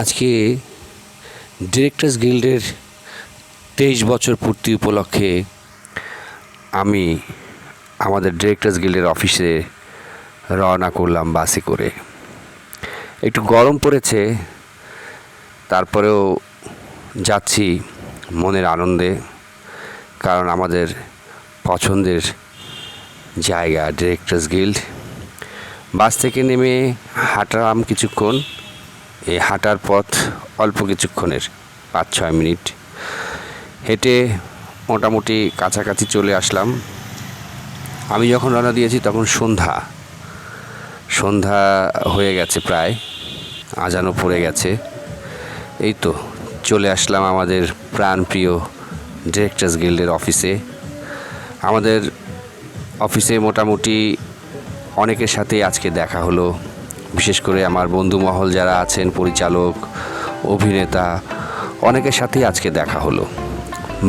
আজকে ডিরেক্টর্স গিল্ডের তেইশ বছর পূর্তি উপলক্ষে আমি আমাদের ডিরেক্টর্স গিল্ডের অফিসে রওনা করলাম বাসে করে। একটু গরম পড়েছে, তারপরেও যাচ্ছি মনের আনন্দে, কারণ আমাদের পছন্দের জায়গা ডিরেক্টর্স গিল্ড বাস থেকে নেমে হাঁটলাম কিছুক্ষণ এই হাঁটার পথ অল্প কিছুক্ষণের পাঁচ ছয় মিনিট। হেঁটে মোটামুটি কাছাকাছি চলে আসলাম। আমি যখন রওনা দিয়েছি তখন সন্ধ্যা। সন্ধ্যা হয়ে গেছে প্রায়, আজানও পড়ে গেছে। এই তো, চলে আসলাম আমাদের প্রাণপ্রিয় ডিরেক্টর্স গিল্ডের অফিসে আমাদের অফিসে মোটামুটি অনেকের সাথে আজকে দেখা হলো। বিশেষ করে আমার বন্ধু মহল যারা আছেন, পরিচালক, অভিনেতা, অনেকের সাথেই আজকে দেখা হলো।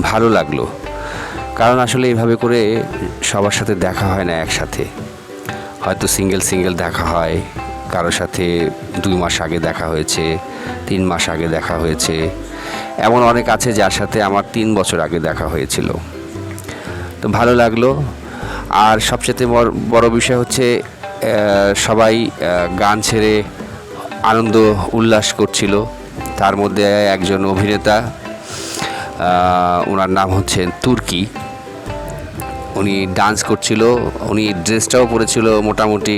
ভালো লাগল। কারণ আসলে এইভাবে করে সবার সাথে দেখা হয় না একসাথে। হয়তো সিঙ্গেল সিঙ্গেল দেখা হয়, কারোর সাথে দুই মাস আগে দেখা হয়েছে, তিন মাস আগে দেখা হয়েছে। এমন অনেক আছে যার সাথে আমার তিন বছর আগে দেখা হয়েছিল। তো ভালো লাগল। আর সবচেয়ে বড় বিষয় হচ্ছে সবাই গান ছেড়ে আনন্দ উল্লাস করছিল। তার মধ্যে একজন অভিনেতা ওনার নাম হচ্ছে তুর্কি। উনি ডান্স করছিল, উনি ড্রেসটাও পরেছিল মোটামুটি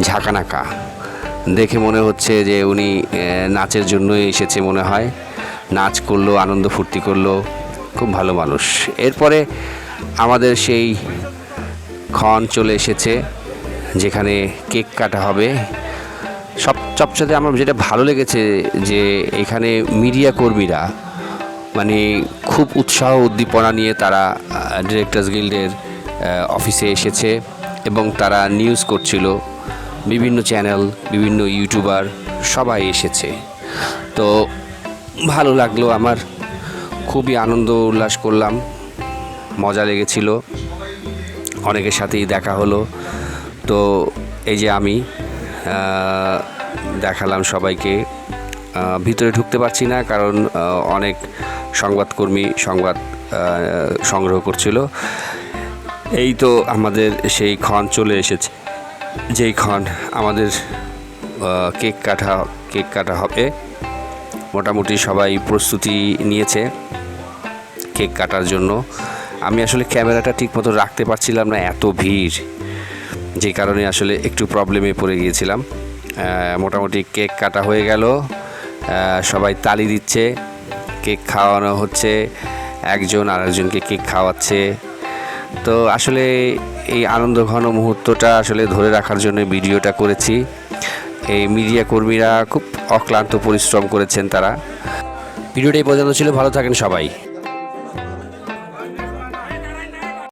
ঝাঁকানাকা। দেখে মনে হচ্ছে যে উনি নাচের জন্যই এসেছে মনে হয়। নাচ করল, আনন্দ ফুর্তি করল, খুব ভালো মানুষ। এরপরে আমাদের সেই ক্ষণ চলে এসেছে। যেখানে কেক কাটা হবে। সব সবচেয়ে আমার যেটা ভালো লেগেছে যে এখানে মিডিয়া কর্মীরা মানে খুব উৎসাহ উদ্দীপনা নিয়ে তারা ডিরেক্টর্স গিল্ডের অফিসে এসেছে এবং তারা নিউজ করছিল। বিভিন্ন চ্যানেল বিভিন্ন ইউটিউবার সবাই এসেছে। তো ভালো লাগল আমার, খুবই আনন্দ উল্লাস করলাম, মজা লেগেছিল। অনেকের সাথেই দেখা হলো। তো এই যে আমি দেখালাম সবাইকে। ভিতরে ঢুকতে পারছি না কারণ অনেক সংবাদকর্মী সংবাদ সংগ্রহ করছিল। এই তো আমাদের সেই ক্ষণ চলে এসেছে। যেই ক্ষণ আমাদের কেক কাটা কেক কাটা হবে। মোটামুটি সবাই প্রস্তুতি নিয়েছে কেক কাটার জন্য। আমি আসলে ক্যামেরাটা ঠিকমতো রাখতে পারছিলাম না, এত ভিড়। যে কারণে আসলে একটু প্রবলেমে পড়ে গিয়েছিলাম। মোটামুটি কেক কাটা হয়ে গেল। সবাই তালি দিচ্ছে, কেক খাওয়ানো হচ্ছে, একজন আরেকজনকে কেক খাওয়াচ্ছে। তো আসলে এই আনন্দ ঘন মুহূর্তটা আসলে ধরে রাখার জন্য ভিডিওটা করেছি। এই মিডিয়া কর্মীরা খুব অক্লান্ত পরিশ্রম করেছেন তারা। ভিডিওটা এই পর্যন্ত ছিল, ভালো থাকেন সবাই।